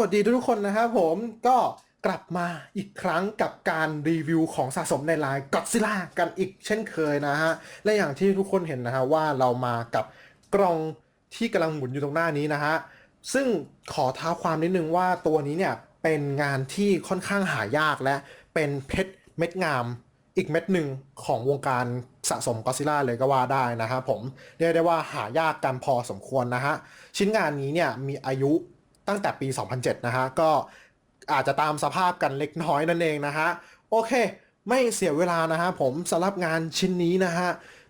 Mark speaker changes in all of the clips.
Speaker 1: วัสดีทุกคนนะครับผมก็กลับมาอีกครั้งกับการรีวิวของสะสมในไลน์ Godzilla กันอีกเช่นเคยนะฮะ และอย่างที่ทุกคนเห็นนะฮะว่าเรามากับกล่องที่กำลังหมุนอยู่ตรงหน้านี้นะฮะ ซึ่งขอท้าความนิดนึงว่าตัวนี้เนี่ยเป็นงานที่ค่อนข้างหายากและเป็นเพชรเม็ดงามอีกเม็ดหนึ่งของวงการสะสมก็ซิล่าเลยก็ว่าได้นะฮะผมเรียกได้ว่าหายากกันพอสมควรนะฮะ ชิ้นงานนี้เนี่ยมีอายุ ตั้งแต่ปี 2007 นะฮะ ก็อาจจะตามสภาพกันเล็กน้อยนั่นเองนะฮะ โอเค ไม่เสียเวลานะฮะผมสำหรับงานชิ้นนี้นะฮะ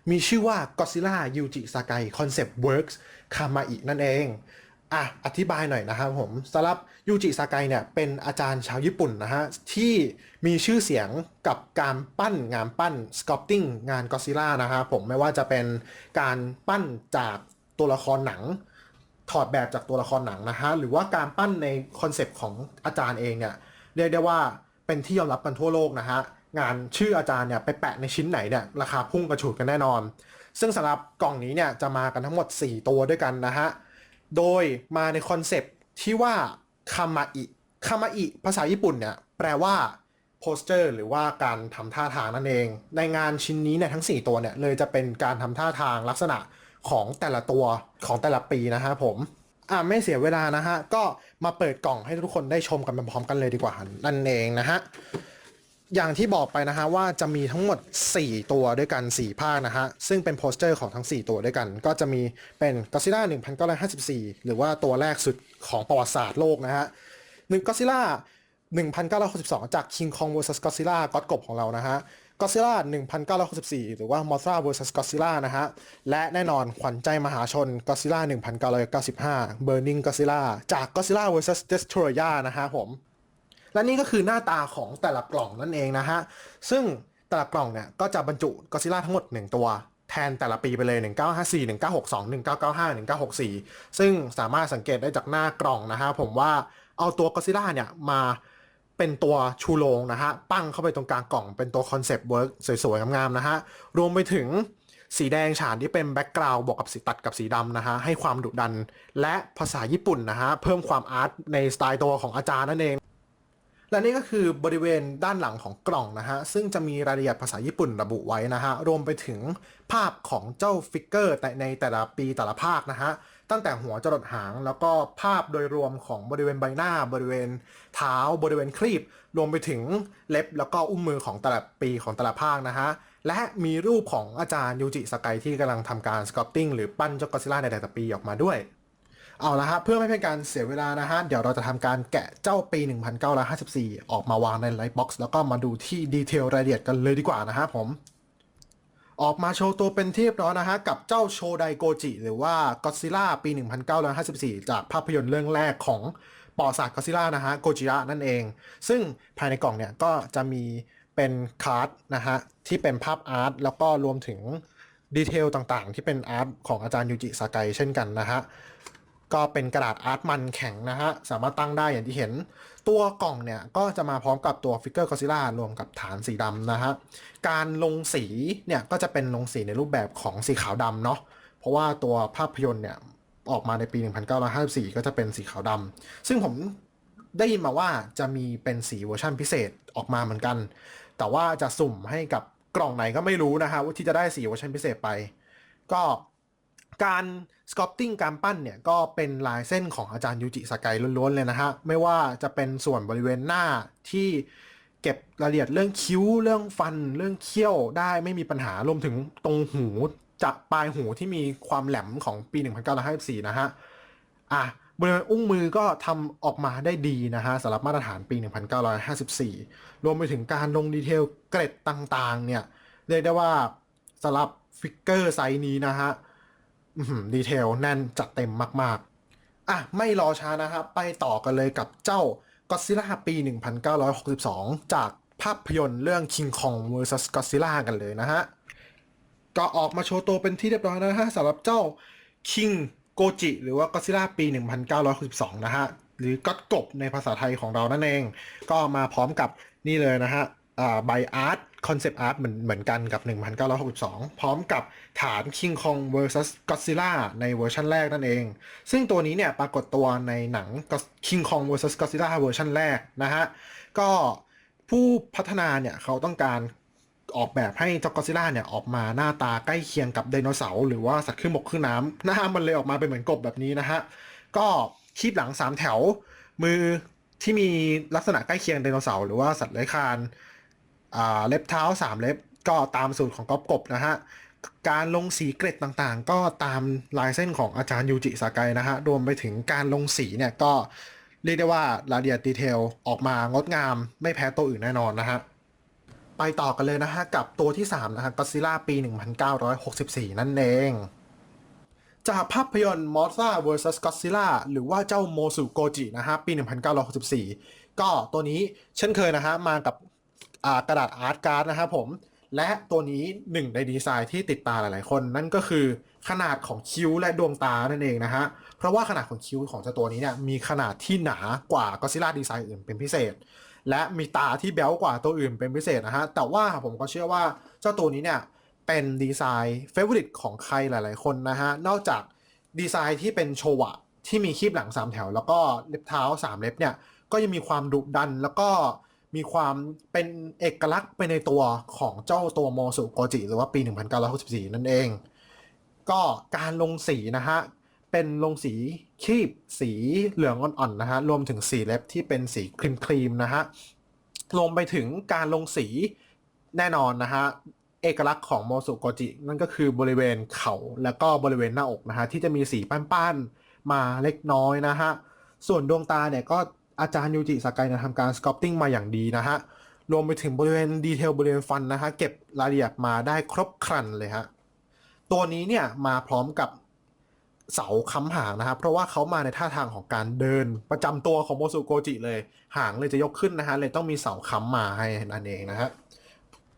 Speaker 1: มีชื่อว่า Godzilla Yuji Sakai Concept Works Kamai นั่นเองอะอธิบายหน่อยนะครับผมสำหรับยูจิซากายเนี่ยเป็นอาจารย์ชาวญี่ปุ่นนะฮะ ที่มีชื่อเสียงกับการปั้นงานปั้นสก l ปติ้งงานก็ซิล่านะฮะผมไม่ว่าจะเป็นการปั้นจากตัวละครหนัง ถอดแบบจากตัวละครหนังนะฮะหรือว่าการปั้นในคอนเซปต์ของอาจารย์เองเนี่ยเรียกได้ว่าเป็นที่ยอมรับกันทั่วโลกนะฮะงานชื่ออาจารย์เนี่ยไปแปะในชิ้นไหนเนี่ยราคาพุ่งกระฉูดกันแน่นอน ซึ่งสำหรับกล่องนี้เนี่ยจะมากันทั้งหมด 4 ตัวด้วยกันนะฮะโดยมาในคอนเซปต์ที่ว่าคามาอิคามาอิภาษาญี่ปุ่นเนี่ยแปลว่าโปสเตอร์หรือว่าการทำท่าทางนั่นเอง ในงานชิ้นนี้เนี่ยทั้ง 4 ตัวเนี่ยเลยจะเป็นการทำท่าทางลักษณะ ของแต่ละตัวของแต่ละปีนะฮะผมอะไม่เสียเวลานะฮะ ก็มาเปิดกล่องให้ทุกคนได้ชมกันพร้อมกันเลยดีกว่านั่นเองนะฮะ อย่างที่บอกไปนะฮะว่าจะมีทั้งหมด 4 ตัวด้วยกัน 4 ภาคนะฮะ ซึ่งเป็นโปสเตอร์ของทั้ง 4 ตัวด้วยกัน ก็จะมีเป็น Godzilla 1954 หรือว่าตัวแรกสุดของประวัติศาสตร์โลกนะฮะหนึ่ง Godzilla 1962 จาก King Kong vs Godzilla ก็อดกบของเรานะฮะ Godzilla 1964 หรือว่า Mothra vs Godzilla นะฮะ และแน่นอนขวัญใจมหาชน Godzilla 1995 Burning Godzilla จาก Godzilla vs Destroyer นะฮะผม และนี่ก็คือหน้าตาของแต่ละกล่องนั่นเองนะฮะ ซึ่งแต่ละกล่องเนี่ยก็จะบรรจุก็ซิล่าทั้งหมด 1 ตัวแทนแต่ละปีไปเลย 1954 1962 1995 1964 ซึ่งสามารถสังเกตได้จากหน้ากล่องนะฮะผมว่าเอาตัวก็ซิล่าเนี่ยมา เป็นตัวชูโรงนะฮะปั้งเข้าไปตรงกลางกล่องเป็นตัวคอนเซปต์เวิร์กสวยๆงามๆนะฮะรวมไปถึงสีแดงฉานที่เป็นแบ็กกราวด์บวกกับสีตัดกับสีดำนะฮะให้ความดุดัน และภาษาญี่ปุ่นนะฮะเพิ่มความอาร์ตในสไตล์ตัวของอาจารย์นั่นเอง และนี่ก็คือบริเวณด้านหลังของกล่องนะฮะซึ่งจะมีรายละเอียดภาษาญี่ปุ่นระบุไว้นะฮะรวมไปถึงภาพของเจ้าฟิกเกอร์แต่ในแต่ละปีแต่ละภาคนะฮะ ตั้งแต่หัวจรดหาง แล้วก็ภาพโดยรวมของบริเวณใบหน้า บริเวณเท้า บริเวณครีบ รวมไปถึงเล็บแล้วก็อุ้มมือของแต่ละปีของแต่ละภาคนะฮะ และมีรูปของอาจารย์ยูจิสกายที่กำลังทำการสกอปติ้งหรือปั้นเจ้ากอซิล่าในแต่ละปีออกมาด้วยเอาละฮะเพื่อไม่เป็นการเสียเวลานะฮะ เดี๋ยวเราจะทำการแกะเจ้าปี 1954 ออกมาวางในไลท์บ็อกซ์แล้วก็มาดูที่ดีเทลรายละเอียดกันเลยดีกว่านะฮะผม ออกมาโชว์ตัวเป็นที่เรียบร้อยนะฮะ กับเจ้าโชไดโกจิ หรือว่าก็ซิล่าปี 1954 จากภาพยนตร์เรื่องแรกของปอศาสตร์ก็ซิล่านะฮะโกจิระนั่นเอง ซึ่งภายในกล่องเนี่ยก็จะมีเป็นคาร์ดนะฮะ ที่เป็นภาพอาร์ตแล้วก็รวมถึงดีเทลต่างๆ ที่เป็นอาร์ตของอาจารย์ยูจิสากายเช่นกันนะฮะ ก็เป็นกระดาษอาร์ตมันแข็งนะฮะ สามารถตั้งได้อย่างที่เห็น ตัวกล่องเนี่ย ก็จะมาพร้อมกับตัวฟิกเกอร์กอซิล่ารวมกับฐานสีดำนะฮะ การลงสีเนี่ย ก็จะเป็นลงสีในรูปแบบของสีขาวดำเนาะ เพราะว่าตัวภาพยนตร์เนี่ย ออกมาในปี 1954 ก็จะเป็นสีขาวดำซึ่งผมได้ยินมาว่าจะมีเป็นสีเวอร์ชันพิเศษออกมาเหมือนกัน แต่ว่าจะสุ่มให้กับกล่องไหนก็ไม่รู้นะฮะว่าที่จะได้สีเวอร์ชันพิเศษไป ก็ การสกอปติ้งการปั้นเนี่ยก็เป็นลายเส้นของอาจารย์ยูจิสกายล้วนๆเลยนะฮะ ไม่ว่าจะเป็นส่วนบริเวณหน้าที่เก็บรายละเอียดเรื่องคิ้วเรื่องฟันเรื่องเขี้ยวได้ไม่มีปัญหารวมถึงตรงหูจะปลายหูที่มีความแหลมของปี 1954 นะฮะ อะบริเวณอุ้งมือก็ทำออกมาได้ดีนะฮะสำหรับมาตรฐานปี 1954 รวมไปถึงการลงดีเทลเกร็ดต่างๆ เนี่ย เรียกได้ว่าสำหรับฟิกเกอร์ไซส์นี้นะฮะ ดีเทลแน่นจัดเต็มมาก ๆ อะ ไม่รอช้านะครับ ไปต่อกันเลยกับเจ้า Godzilla ปี 1962 จากภาพยนตร์เรื่อง King Kong vs Godzilla กันเลยนะฮะ ก็ออกมาโชว์ตัวเป็นที่เรียบร้อยแล้วนะฮะสำหรับเจ้า King Goji หรือว่า Godzilla ปี 1962 นะฮะ หรือก็กบในภาษาไทยของเรานั่นเอง ก็มาพร้อมกับนี่เลยนะฮะ อ่า by art concept art เหมือนเหมือนกันกับ 1962 พร้อมกับฐาน King Kong vs Godzilla ในเวอร์ชันแรกนั่นเอง ซึ่งตัวนี้เนี่ยปรากฏตัวในหนัง King Kong vs Godzilla เวอร์ชันแรกนะฮะ ก็ผู้พัฒนาเนี่ยเขาต้องการออกแบบให้เจ้ากอซิล่าเนี่ยออกมาหน้าตาใกล้เคียงกับไดโนเสาร์หรือว่าสัตว์ครึ่งบกครึ่งน้ำหน้ามันเลยออกมาเป็นเหมือนกบแบบนี้นะฮะ ก็คีบหลังสามแถว มือที่มีลักษณะใกล้เคียงไดโนเสาร์หรือว่าสัตว์เลื้อยคลาน เล็บเท้าสามเล็บก็ตามสูตรของก๊อปกบนะฮะ การลงสีเกร็ดต่างๆ ก็ตามลายเส้นของอาจารย์ยูจิสากายนะฮะ รวมไปถึงการลงสีเนี่ยก็เรียกได้ว่ารายละเอียดดีเทลออกมางดงามไม่แพ้ตัวอื่นแน่นอนนะฮะ ไปต่อกันเลยนะฮะ กับตัวที่ 3 นะฮะก็ซิล่าปี 1964 นั่นเอง จากภาพยนตร์ Mothra vs Godzilla หรือว่าเจ้าโมสุโกจินะฮะปี 1964 ก็ตัวนี้เช่นเคยนะฮะมากับ กระดาษอาร์ตการ์ดนะครับผม และตัวนี้หนึ่งในดีไซน์ที่ติดตาหลาย ๆ คน นั่นก็คือขนาดของคิ้วและดวงตานั่นเองนะฮะ เพราะว่าขนาดของคิ้วของเจ้าตัวนี้เนี่ยมีขนาดที่หนากว่าก็ซิล่าดีไซน์อื่นเป็นพิเศษ และมีตาที่แบ๊วกว่าตัวอื่นเป็นพิเศษนะฮะ แต่ว่าผมก็เชื่อว่าเจ้าตัวนี้เนี่ยเป็นดีไซน์เฟเวอริตของใครหลาย ๆ คนนะฮะ นอกจากดีไซน์ที่เป็นโชวะที่มีคีบหลัง 3 แถว แล้วก็เล็บเท้า 3 เล็บเนี่ยก็ยังมีความดุดันแล้วก็ มีความเป็นเอกลักษณ์ไปในตัวของเจ้าตัวโมสุโกจิหรือว่าปี 1964 นั่นเอง ก็การลงสีนะฮะ เป็นลงสีคีบสีเหลืองอ่อนๆนะฮะ รวมถึงสีเล็บที่เป็นสีครีมๆนะฮะ รวมไปถึงการลงสีแน่นอนนะฮะเอกลักษณ์ของโมสุโกจินั่นก็คือบริเวณเขาแล้วก็บริเวณหน้าอกนะฮะที่จะมีสีป้านๆมาเล็กน้อยนะฮะส่วนดวงตาเนี่ยก็ อาจารย์ยูจิสากายนี่ยทำการส c อ p ติ้งมาอย่างดีนะฮะ รวมไปถึงบริเวณดีเทลบริเวณฟันนะฮะ เก็บรายละเอียดมาได้ครบครันเลยฮะ ตัวนี้เนี่ยมาพร้อมกับเสาค้ำหางนะครับ เพราะว่าเขามาในท่าทางของการเดินประจำตัวของโมสุโกจิเลย หางเลยจะยกขึ้นนะฮะ เลยต้องมีเสาค้ำมาให้นั่นเองนะฮะ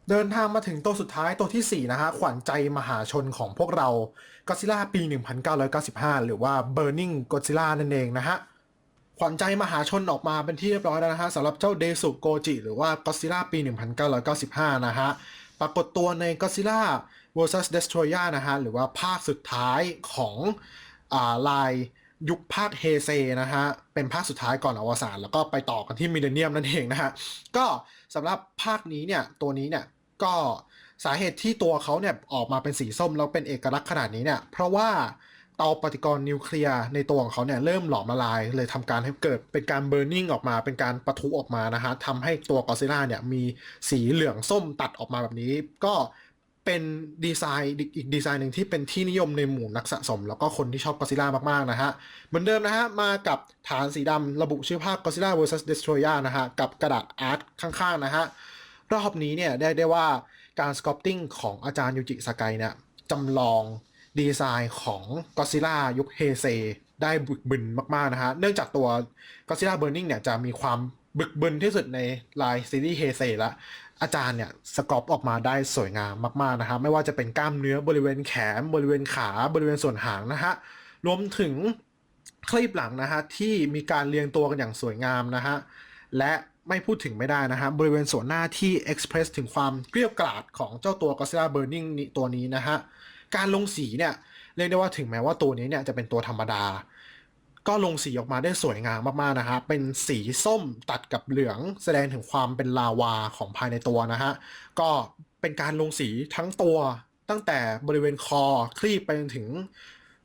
Speaker 1: เดินทางมาถึงตัวสุดท้ายตัวที่ 4 นะฮะ ขวัญใจมหาชนของพวกเราก็ซิล่าปี 1995 หรือว่า Burning Godzilla นั่นเองนะฮะ ขวัญใจมหาชนออกมาเป็นที่เรียบร้อยแล้วนะฮะสำหรับเจ้าเดซุโกจิ หรือว่าก็ซิล่าปี 1995 นะฮะ ปรากฏตัวในก็ซิล่า vs Destroyer นะฮะ หรือว่าภาคสุดท้ายของอ่าลายยุคภาคเฮเซนะฮะ เป็นภาคสุดท้ายก่อนอวสานแล้วก็ไปต่อกันที่มิเลเนียมนั่นเองนะฮะ ก็สำหรับภาคนี้เนี่ย ตัวนี้เนี่ย ก็สาเหตุที่ตัวเขาเนี่ย ออกมาเป็นสีส้มแล้วเป็นเอกลักษณ์ขนาดนี้เนี่ย เพราะว่า เตาปฏิกรณ์นิวเคลียร์ในตัวของเขาเนี่ยเริ่มหลอมละลาย เลยทำการให้เกิดเป็นการเบ r ร์นิ่งออกมา เป็นการปะทุออกมานะฮะทำให้ตัวกอซิล่าเนี่ยมีสีเหลืองส้มตัดออกมาแบบนี้ ก็เป็นดีไซน์อีกดีไซน์หนึ่งที่เป็นที่นิยมในหมู่นักสะสม แล้วก็คนที่ชอบกอซิล่ามากๆนะฮะ เหมือนเดิมนะฮะ มากับฐานสีดำระบุชื่อภาค Godzilla vs Destroyer นะฮะ กับกระดาษอาร์ตข้างๆนะฮะ รอบนี้เนี่ยได้ได้ว่าการส c อ p ติ้งของอาจารย์ยูจิสกายเนี่ยจำลอง ดีไซน์ของก็ซิล่ายุคเฮเซได้บึกบึนมาก ๆ นะฮะ เนื่องจากตัวก็ซิล่าเบ r ร์นิงเนี่ยจะมีความบึกบึนที่สุดในลายซีรีส์เฮเซละอาจารย์เนี่ยสกอปออกมาได้สวยงามมาก ๆ นะฮะไม่ว่าจะเป็นกล้ามเนื้อบริเวณแขน บริเวณขาบริเวณส่วนหางนะฮะ รวมถึงคลีบหลังนะฮะ ที่มีการเรียงตัวกันอย่างสวยงามนะฮะ และไม่พูดถึงไม่ได้นะฮะ บริเวณส่วนหน้าที่ express ถึงความเกลียวกราดของเจ้าตัว Godzilla Burning นี้ตัวนี้นะฮะ การลงสีเนี่ยเรียกได้ว่าถึงแม้ว่าตัวนี้เนี่ยจะเป็นตัวธรรมดา ก็ลงสีออกมาได้สวยงามมากๆนะฮะเป็นสีส้มตัดกับเหลืองแสดงถึงความเป็นลาวาของภายในตัวนะฮะก็เป็นการลงสีทั้งตัวตั้งแต่บริเวณคอคลีบไปจนถึง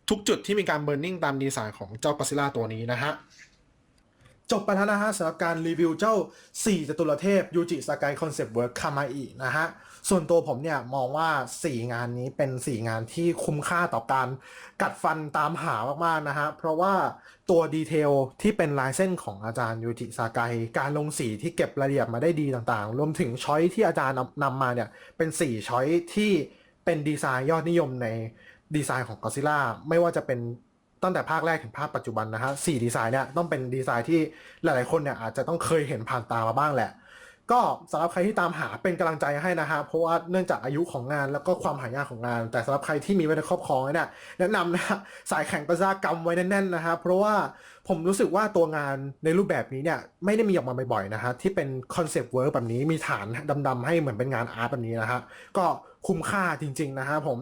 Speaker 1: ทุกจุดที่มีการเบ r ร์นิ่งตามดีไซน์ของเจ้า Godzilla ตัวนี้นะฮะ จบไปแล้วนะฮะสำหรับการรีวิวเจ้า 4จตุรเทพยูจิสกายคอนเซปต์เวิร์คคามาอินะฮะ ส่วนตัวผมเนี่ยมองว่า 4 งานนี้เป็น 4 งานที่คุ้มค่าต่อการกัดฟันตามหามาก ๆ นะฮะ เพราะว่าตัวดีเทลที่เป็นลายเส้นของอาจารย์ยูจิสากายการลงสีที่เก็บรายละเอียดมาได้ดีต่างๆ รวมถึงช้อยที่อาจารย์นำนำมาเนี่ยเป็น 4 ช้อยที่เป็นดีไซน์ยอดนิยมในดีไซน์ของก o ซิล่าไม่ว่าจะเป็น ตั้งแต่ภาคแรกถึงภาคปัจจุบันนะฮะสี่ดีไซน์เนี่ยต้องเป็นดีไซน์ที่หลายๆคนเนี่ยอาจจะต้องเคยเห็นผ่านตามาบ้างแหละ ก็สำหรับใครที่ตามหาเป็นกำลังใจให้นะฮะเพราะว่าเนื่องจากอายุของงานแล้วก็ความหายากของงาน แต่สำหรับใครที่มีไว้ในครอบครองเนี่ยแนะนำนะฮะสายแข่งประชากรรมไว้แน่นๆนะฮะเพราะว่าผมรู้สึกว่าตัวงานในรูปแบบนี้เนี่ยไม่ได้มีออกมาบ่อยๆนะฮะที่เป็นคอนเซปต์เวิร์กแบบนี้มีฐานดำๆให้เหมือนเป็นงานอาร์ตแบบนี้นะฮะก็คุ้มค่าจริงๆนะฮะผม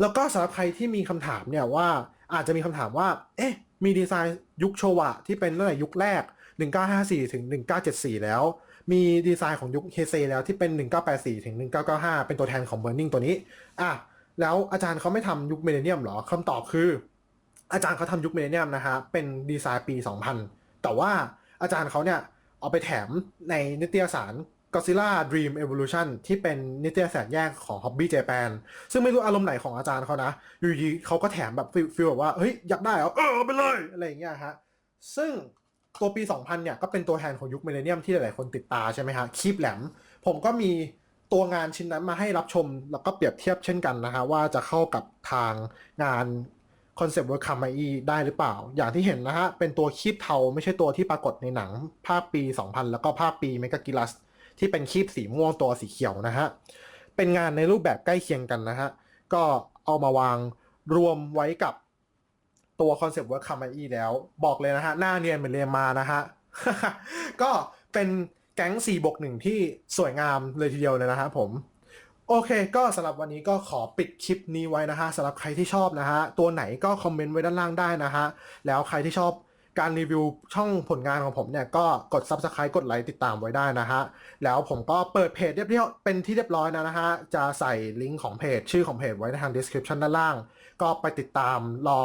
Speaker 1: แล้วก็สำหรับใครที่มีคำถามเนี่ยว่า อาจจะมีคำถามว่า เอ๊ะ มีดีไซน์ยุคโชวะที่เป็นตั้งแต่ยุคแรก 1954 ถึง 1974 แล้ว มีดีไซน์ของยุคเฮเซแล้วที่เป็น 1984 ถึง 1995 เป็นตัวแทนของเบอร์นิงตัวนี้ อะ แล้วอาจารย์เขาไม่ทำยุคเมเลเนียมเหรอคำตอบคือ อาจารย์เขาทำยุคเมเลเนียมนะฮะ เป็นดีไซน์ปี 2000 แต่ว่าอาจารย์เขาเนี่ยเอาไปแถมในนิตยสาร Godzilla Dream Evolution ที่เป็นนิตยสารแยกของ Hobby Japan ซึ่งไม่รู้อารมณ์ไหนของอาจารย์เขานะอยู่ดีเขาก็แถมแบบฟีลฟีลแบบว่า เฮ้ย อยากได้เหรอเออเอาไปเลย อะไรอย่างเงี้ยฮะ ซึ่งตัวปี 2000 เนี่ย ก็เป็นตัวแทนของยุคมิเลเนียมที่หลาย ๆ คนติดตาใช่ไหมฮะคีบแหลม ผมก็มีตัวงานชิ้นนั้นมาให้รับชม แล้วก็เปรียบเทียบเช่นกันนะฮะว่าจะเข้ากับทางงานคอนเซปต์เวิร์คคามาอีได้หรือเปล่า อย่างที่เห็นนะฮะ เป็นตัวคีบเทาไม่ใช่ตัวที่ปรากฏในหนังภาคปี 2000 แล้วก็ภาคปีเมกากิลัส ที่เป็นคีบสีม่วงตัวสีเขียวนะฮะ เป็นงานในรูปแบบใกล้เคียงกันนะฮะ ก็เอามาวางรวมไว้กับตัวคอนเซปต์เวิร์คคามาอีแล้ว บอกเลยนะฮะ หน้าเนียนเหมือนเรียนมานะฮะ ก็เป็นแก๊ง4บวกหนึ่งที่สวยงามเลยทีเดียวเลยนะฮะผมโอเค ก็สำหรับวันนี้ก็ขอปิดคลิปนี้ไว้นะฮะสำหรับใครที่ชอบนะฮะ ตัวไหนก็คอมเมนต์ไว้ด้านล่างได้นะฮะ แล้วใครที่ชอบ การรีวิวช่องผลงานของผมเนี่ยก็กด Subscribe กดไลค์ติดตามไว้ได้นะฮะ แล้วผมก็เปิดเพจเรียบร้อยเป็นที่เรียบร้อยนะนะฮะ จะใส่ลิงก์ของเพจ ชื่อของเพจไว้ในทาง description ด้านล่าง ก็ไปติดตามรอ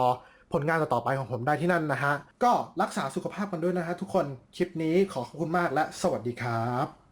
Speaker 1: ผลงานต่อๆไปของผมได้ที่นั่นนะฮะ ก็รักษาสุขภาพกันด้วยนะฮะทุกคน คลิปนี้ขอขอบคุณมากและสวัสดีครับ